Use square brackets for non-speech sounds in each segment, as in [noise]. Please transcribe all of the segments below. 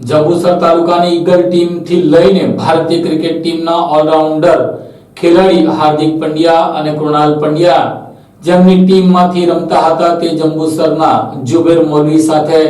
જંબુસર તાલુકાની ઈગલ ટીમથી લઈને ભારતીય ક્રિકેટ ટીમના ઓલરાઉન્ડર, ખેલાડી હાર્દિક પંડ્યા અને કૃણાલ પંડ્યા જેમની ટીમમાંથી રમતા હતા તે જંબુસરના જુબેર મોલવી સાથે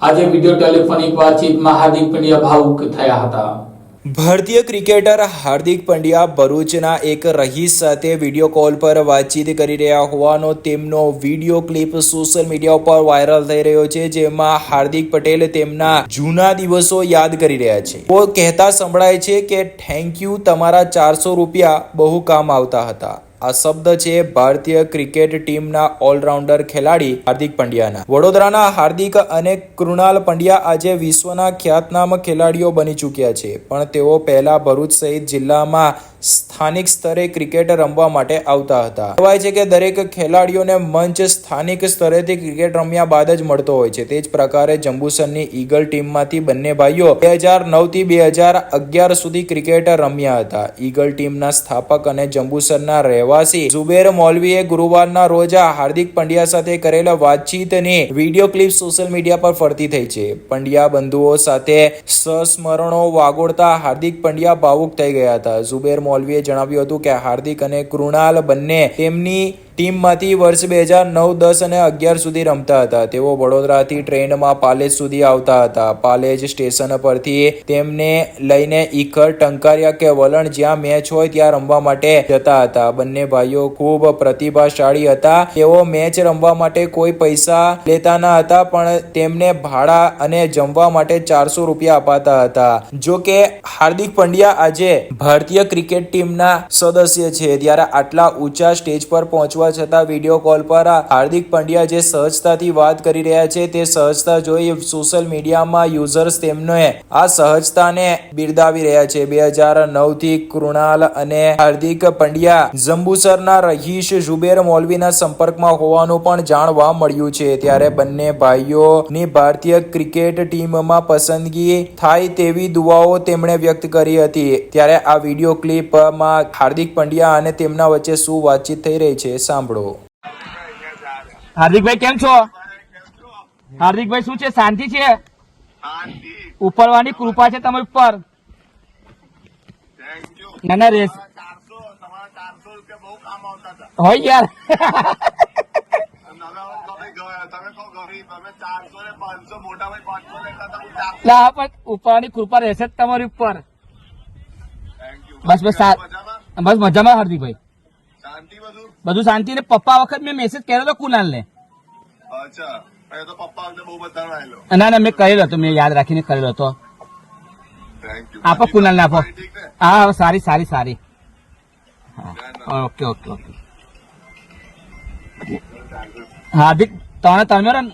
આજે વિડિયો ટેલિફોનિક વાતચીતમાં હાર્દિક પંડ્યા ભાવુક થયા હતા. ભારતીય ક્રિકેટર હાર્દિક પંડ્યા ભરૂચના એક રહીશ સાથે વીડિયો કોલ પર વાતચીત કરી રહ્યા હોવાનો તેમનો વીડિયો ક્લિપ સોશિયલ મીડિયા ઉપર વાયરલ થઈ રહ્યો છે, જેમાં હાર્દિક પટેલ તેમના જૂના દિવસો યાદ કરી રહ્યા છે. તેઓ કહેતા સંભળાય છે કે થેન્ક યુ તમારા ચારસો રૂપિયા બહુ કામ આવતા હતા. આ શબ્દ છે ભારતીય ક્રિકેટ ટીમના ઓલરાઉન્ડર ખેલાડી હાર્દિક પંડ્યાના. વડોદરાના હાર્દિક અને કૃણાલ પંડ્યા આજે વિશ્વના ખ્યાતનામ ખેલાડીઓ બની ચૂક્યા છે, પણ તેઓ પહેલા ભરૂચ સહિત જિલ્લામાં સ્થાનિક સ્તરે ક્રિકેટ રમવા માટે આવતા હતા. કહેવાય છે કે દરેક ખેલાડીઓને મંચ સ્થાનિક સ્તરેથી ક્રિકેટ રમ્યા બાદ જ મળતો હોય છે. તે જ પ્રકારે જંબુસરની ઈગલ ટીમમાંથી બંને ભાઈઓ બે હજાર નવથી બે હજાર અગિયાર સુધી ક્રિકેટ રમ્યા હતા. ઈગલ ટીમના સ્થાપક અને જંબુસરના રહેવાસી ઝુબેર મૌલવીએ ગુરુવારના રોજ હાર્દિક પંડ્યા સાથે કરેલા વાતચીતની વીડિયો ક્લિપ સોશિયલ મીડિયા પર ફરતી થઈ છે. પંડ્યા બંધુઓ સાથે સસ્મરણો વાગોળતા હાર્દિક પંડ્યા ભાવુક થઈ ગયા હતા. ઝુબેર મૌલવીએ જણાવ્યું હતું કે હાર્દિક અને કૃણાલ બંને તેમની ટીમમાંથી વર્ષ બે હજાર નવ, દસ અને અગિયાર સુધી રમતા હતા. તેઓ વડોદરાથી ટ્રેનમાં પાલેજ સુધી આવતા હતા. પાલેજ સ્ટેશન પરથી તેમને લઈને ઈખર, ટંકારિયા કે વલણ જ્યાં મેચ હોય ત્યાં રમવા માટે જતા હતા. બંને ભાઈઓ ખૂબ પ્રતિભાશાળી હતા. તેઓ મેચ રમવા માટે કોઈ પૈસા લેતા ન હતા, પણ તેમને ભાડા અને જમવા માટે ચારસો રૂપિયા અપાતા હતા. જો કે હાર્દિક પંડ્યા આજે ભારતીય ક્રિકેટ ટીમના સદસ્ય છે. ત્યારે આટલા ઊંચા સ્ટેજ પર પહોંચવા છતાં વીડિયો કોલ પર હાર્દિક પંડ્યા જે સહજતાથી વાત કરી રહ્યા છે તે સહજતા જોઈ સોશિયલ મીડિયામાં યુઝર્સ તેમને આ સહજતાને બિરદાવી રહ્યા છે. બે હજાર નવથી કૃણાલ અને હાર્દિક પંડ્યા જંબુસરના રહીશ ઝુબેર મોલવીના સંપર્કમાં હોવાનું પણ જાણવા મળ્યું છે. ત્યારે બંને ભાઈઓની ભારતીય ક્રિકેટ ટીમમાં પસંદગી થાય તેવી દુઆઓ તેમણે વ્યક્ત કરી હતી. ત્યારે આ વીડિયો ક્લિપમાં હાર્દિક પંડ્યા અને તેમના વચ્ચે શું વાતચીત થઈ રહી છે સાંભળો. હાર્દિકભાઈ કેમ છો? હાર્દિકભાઈ શું છે? શાંતિ છે? ઉપરવાની કૃપા છે તમારી ઉપર. ના ના રેસ ચારસો તમારા ચારસો રૂપિયા બહુ કામ આવતા હતા હોય યાર [laughs] ઉપરની કૃપા રહેશે જ તમારી ઉપર. બસ બસ બસ મજામાં હાર્દિકભાઈ. બધું? શાંતિ ને પપ્પા વખત મેં મેસેજ કર્યો હતો કુનાલ ને ના ના મેં કરેલો હતો મેં યાદ રાખીને કરેલો હતો. આપો કુનાલ ને આપો. હા સારી સારી સારી. હા. Okay okay okay. હાર્દિક તમે તમે